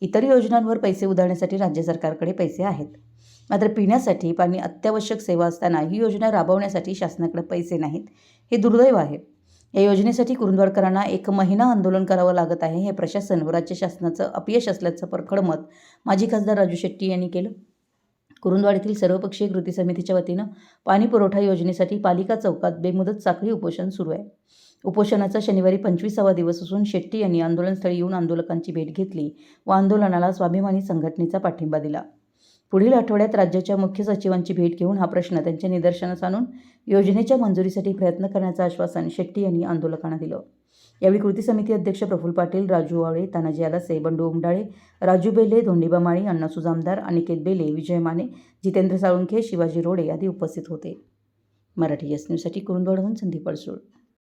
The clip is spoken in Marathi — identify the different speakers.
Speaker 1: इतर योजनांवर पैसे उधळण्यासाठी राज्य सरकारकडे पैसे आहेत. मात्र पिण्यासाठी पाणी अत्यावश्यक सेवा असताना ही योजना राबवण्यासाठी शासनाकडे पैसे नाहीत हे दुर्दैव आहे. या योजनेसाठी कुरुंदवाडकरांना एक महिना आंदोलन करावं लागत आहे हे प्रशासन व राज्य शासनाचं अपयश असल्याचं परखड मत माजी खासदार राजू शेट्टी यांनी केलं. कुरुंदवाड येथील सर्वपक्षीय कृती समितीच्या वतीनं पाणी पुरवठा योजनेसाठी पालिका चौकात बेमुदत साखळी उपोषण सुरू आहे. उपोषणाचा शनिवारी पंचवीसावा दिवस असून शेट्टी यांनी आंदोलनस्थळी येऊन आंदोलकांची भेट घेतली व आंदोलनाला स्वाभिमानी संघटनेचा पाठिंबा दिला. पुढील आठवड्यात राज्याच्या मुख्य सचिवांची भेट घेऊन हा प्रश्न त्यांच्या निदर्शनास आणून योजनेच्या मंजुरीसाठी प्रयत्न करण्याचं आश्वासन शेट्टी यांनी आंदोलकांना दिलं. यावेळी कृती समिती अध्यक्ष प्रफुल्ल पाटील राजू आवळे तानाजी आलासे बंडू उमडाळे राजू बेले धोंडीबा माळी अण्णा सुजामदार अनिकेत बेले विजय माने जितेंद्र साळुंखे शिवाजी रोडे आदी उपस्थित होते. मराठी एस न्यूजसाठी कुरुंदवाडहून संदीप अडसूळ.